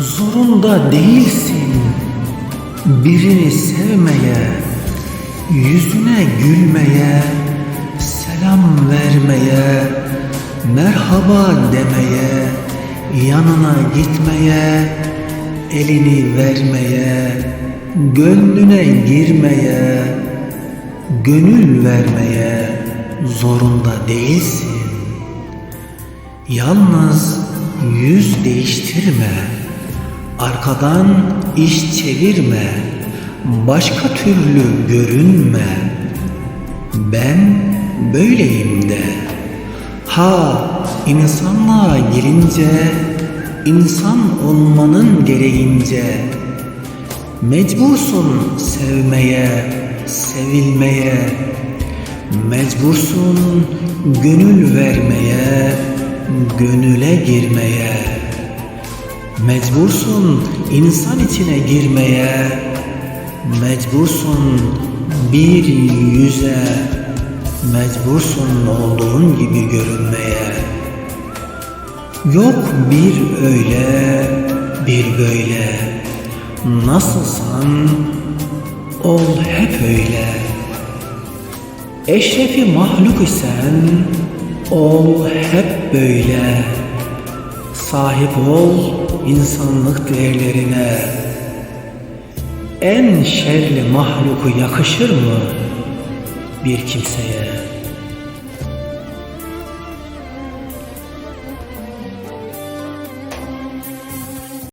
Zorunda değilsin birini sevmeye, yüzüne gülmeye, selam vermeye, merhaba demeye, yanına gitmeye, elini vermeye, gönlüne girmeye, gönül vermeye zorunda değilsin. Yalnız yüz değiştirme, arkadan iş çevirme, başka türlü görünme. Ben böyleyim de. Ha insanlığa gelince, insan olmanın gereğince, mecbursun sevmeye, sevilmeye, mecbursun gönül vermeye, gönüle girmeye, mecbursun insan içine girmeye, mecbursun bir yüze, mecbursun olduğun gibi görünmeye. Yok bir öyle, bir böyle. Nasılsan ol hep öyle. Eşrefi mahluk isen ol hep böyle. Sahip ol insanlık değerlerine. En şerli mahluku yakışır mı bir kimseye?